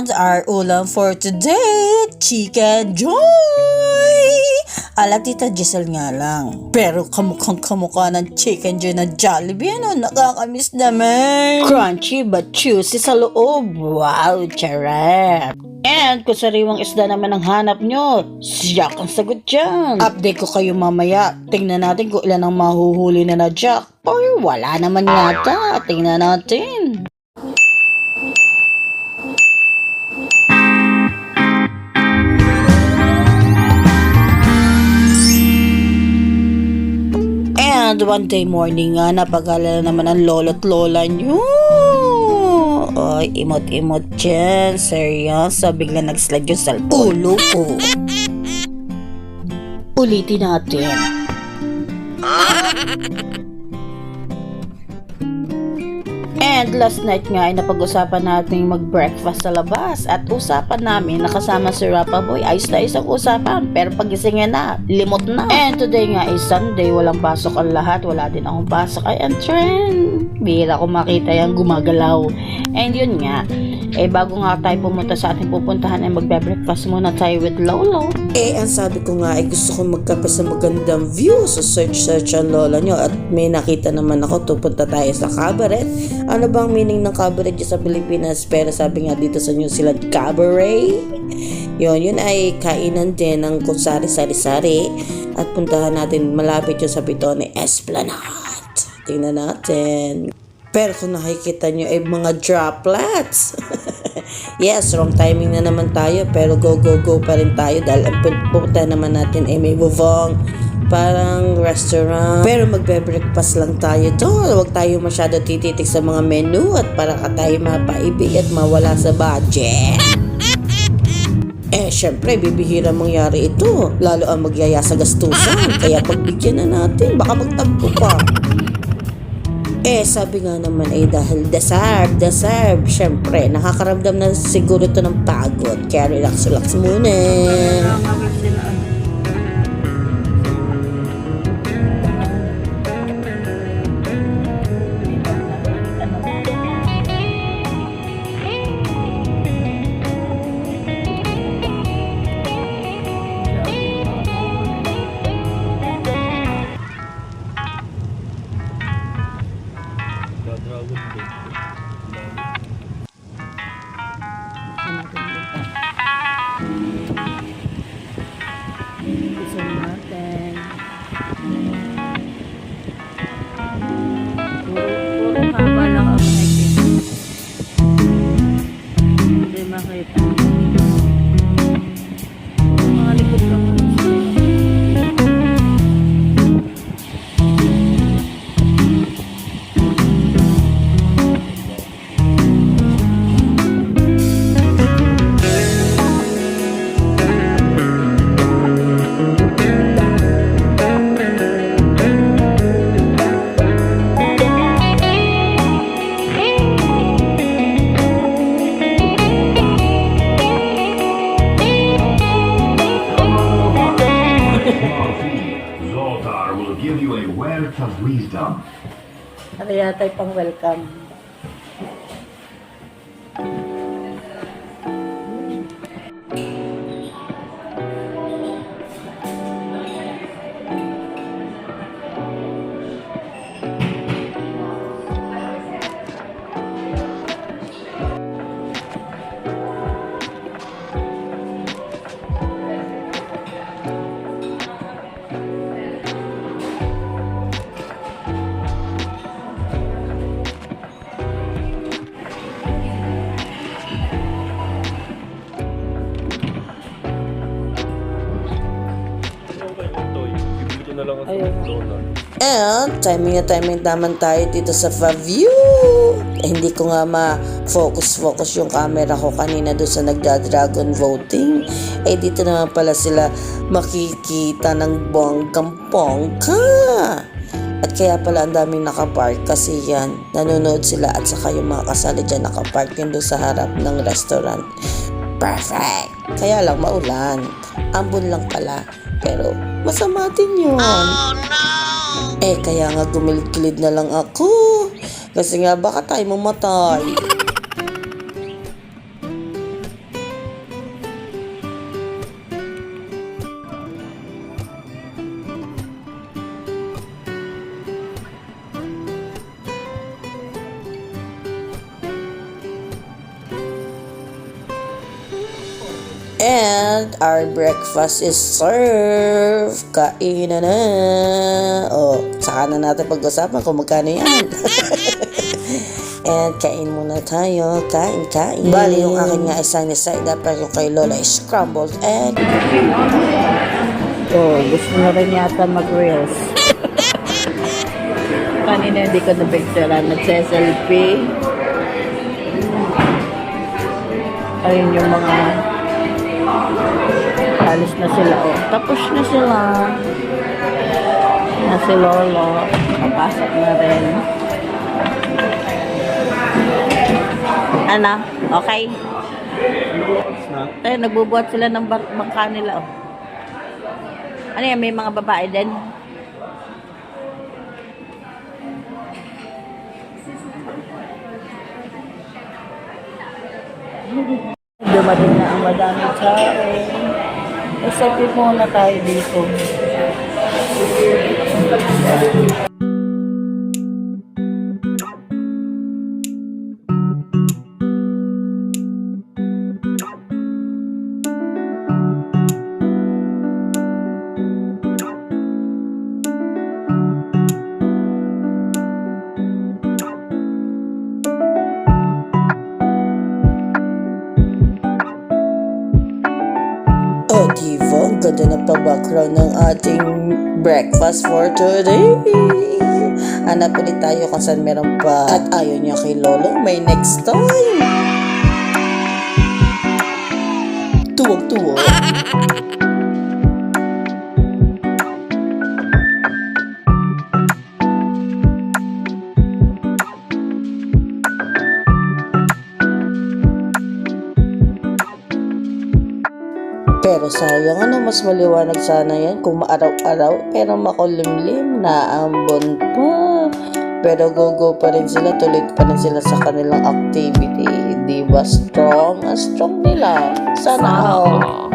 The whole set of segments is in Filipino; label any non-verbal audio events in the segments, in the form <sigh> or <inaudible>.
And our ulam for today, Chicken Joy! Ala tita Giselle nga lang. Pero kamukhang kamukha ng Chicken Joy na Jollibee, ano? Nakakamiss naman. Crunchy but juicy sa loob. Wow, charap. And kung sariwang isda naman ang hanap nyo, siyak ang sagot dyan. Update ko kayo mamaya. Tingnan natin kung ilan ang mahuhuli na na Jack. Or wala naman yata. Tingnan natin. And one day morning nga, napag-alala naman ang lolo't lola nyo. Ay, imot-imot dyan. Seryoso, bigla nag-slide yung sa ulo ko. Ulitin natin. <laughs> And last night nga ay napag-usapan natin mag-breakfast sa labas at usapan namin nakasama si Rapa Boy ayos na isang usapan pero pagisingin na, limot na. And today nga is Sunday, walang pasok ang lahat, wala din akong pasok ay ang trend. Bihira ko makita yung gumagalaw. And yun nga, eh bago nga tayo pumunta sa ating pupuntahan ay magbe-breakfast muna tayo with Lolo. Eh, ang sabi ko nga ay gusto ko magkape sa magandang view. So search-search ang lola nyo at may nakita naman ako tupunta tayo sa cabaret. Ano bang meaning ng cabaret sa Pilipinas? Pero sabi nga dito sa New Zealand, cabaret. Yun, yun ay kainan din ng kung sari-sari-sari. At puntahan natin malapit yun sa Pitone Esplanade. Tingnan natin. Pero kung nakikita nyo ay mga droplets. <laughs> yes, wrong timing na naman tayo pero go go go pa rin tayo dahil ang pupunta naman natin ay may bubong parang restaurant. Pero magbe-breakfast lang tayo doon. Huwag tayo masyado tititik sa mga menu at para ka tayo mapaibig at mawala sa budget. <laughs> Eh, syempre, bibihira mangyari ito. Lalo ang magyaya sa gastusan. Kaya pagbigyan na natin, baka magtampo pa. Eh, sabi nga naman ay dahil deserve, deserve. Siyempre, nakakaramdam na siguro to ng pagod. Kaya relax-relax muna. Gusto wealth of wisdom. Ano yata pang welcome? And timing na timing naman tayo dito sa Faview. Eh, hindi ko nga ma-focus-focus yung camera ko kanina doon sa nagda-dragon voting. Eh dito naman pala sila makikita ng bonggang-bongga. At kaya pala ang daming nakapark kasi yan, nanonood sila at saka yung mga kasali dyan nakapark yun doon sa harap ng restaurant. Perfect! Kaya lang maulan. Ambon lang pala. Pero masama din yun. Eh, kaya nga gumilid-kilid na lang ako. Kasi nga, baka tayo mamatay. And our breakfast is served. Kainan na. O, saka na natin pag-usapan kung magkano yan. <laughs> And kain muna tayo. Kain, kain. Bali, yung akin nga ay up. Pero yung kay Lola is scrambled egg. Oh, gusto na rin yata mag-reels. <laughs> Kanina hindi ko na-picturean. Nagse-selfie. Ayun yung mga alis na sila. Oh, tapos na sila. Na si Lolo. Papasok na rin. Ano? Okay? Tayo, nagbubuhat sila ng bangka nila. Oh. Ano yan? May mga babae din? Dumating na ang madaming tao. Isipin muna tayo dito. Diva, ang ganda na pa-background ng ating breakfast for today. Hanap ulit tayo kung saan meron pa. At ayaw niya kay Lolo, may next time. Tuwag-tuwag. <laughs> Pero sayang ano, mas maliwanag sana yan kung maaraw-araw pero makulimlim na ambon pa. Pero go-go pa rin sila, tuloy pa rin sila sa kanilang activity. Di ba strong? Ang strong nila. Sana all.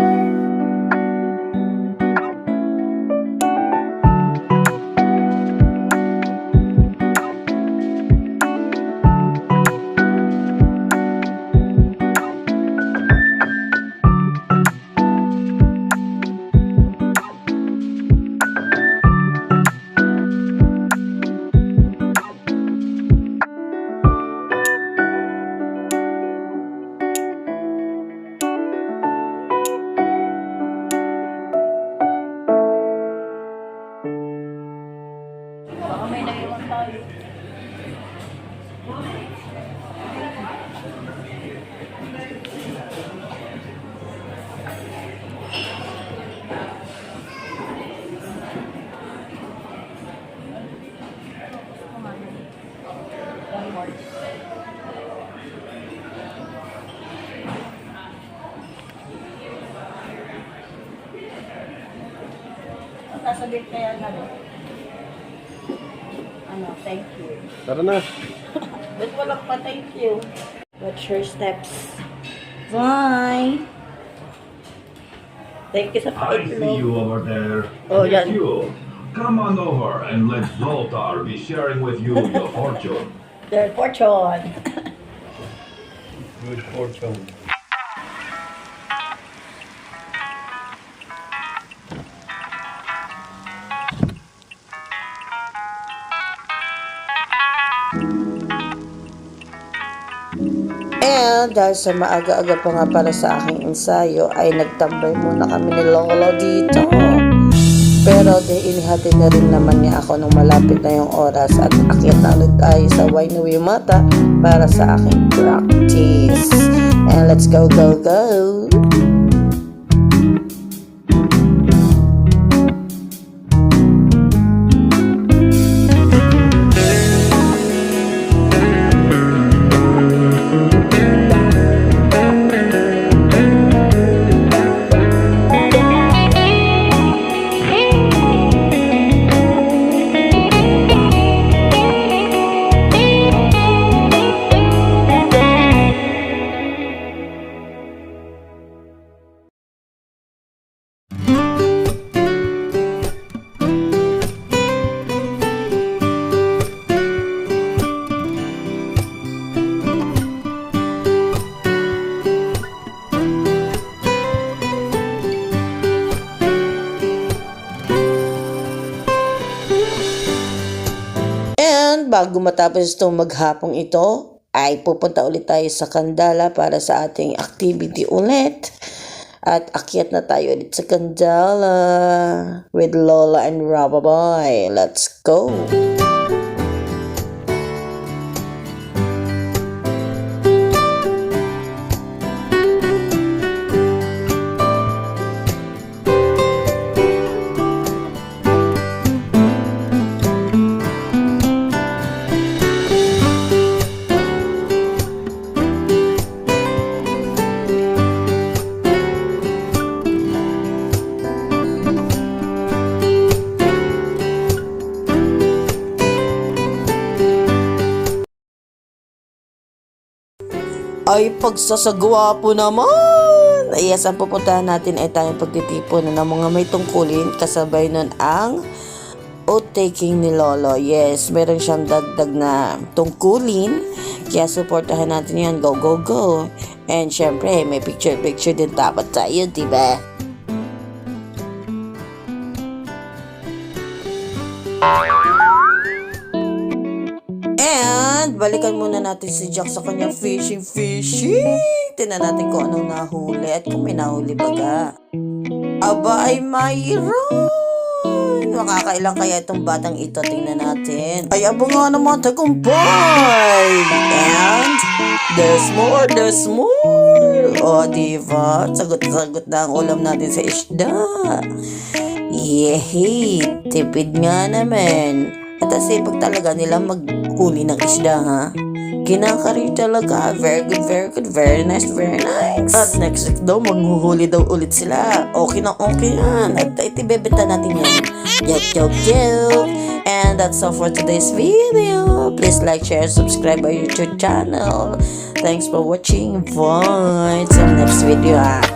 Kaya na ano, thank you. Tara na. <laughs> Ba't walang pa thank you? Watch your steps. Bye! Thank you sa I see you over there. Oh, Yes, yeah. you. Come on over and let Zoltar be sharing with you your fortune. Their fortune. Good fortune. And dahil sa maaga-aga pa nga para sa aking ensayo, ay nagtambay muna kami ni Lolo dito. Pero di inihatid na rin naman niya ako nung malapit na yung oras at akyat na ulit tayo sa Wainui Mata para sa aking practice. And let's go, go, go! And bago matapos itong maghapong ito, ay pupunta ulit tayo sa Kandala para sa ating activity ulit. At akyat na tayo ulit sa Kandala with Lola and Robaboy. Let's go! Music Ay, pagsasagawa po naman! Ay, yes, ang pupuntahan natin ay tayong pagtitipon ng mga may tungkulin kasabay nun ang oath-taking ni Lolo. Yes, meron siyang dagdag na tungkulin. Kaya supportahan natin yan. Go, go, go! And syempre, may picture-picture din dapat tayo, di ba? And, balikan muna natin si Jack sa kanyang fishing, fishing. Tingnan natin kung anong nahuli at kung may nahuli baga. Aba ay mayroon. Makakailang kaya itong batang ito. Tingnan natin. Ay, aba nga naman tagumpay. And, there's more, there's more. O, diba? Sagot-sagot na ang ulam natin sa isda. Yehey, tipid nga naman. At ang sipag talaga nila maghuli ng isda, ha? Kinakari talaga. Very good, very good, very nice, very nice. At next week daw, maghuhuli daw ulit sila. Okay na okay yan. At itibebenta natin yan. Joke, joke, joke. And that's all for today's video. Please like, share, subscribe our YouTube channel. Thanks for watching. Bye. Till next video, ha?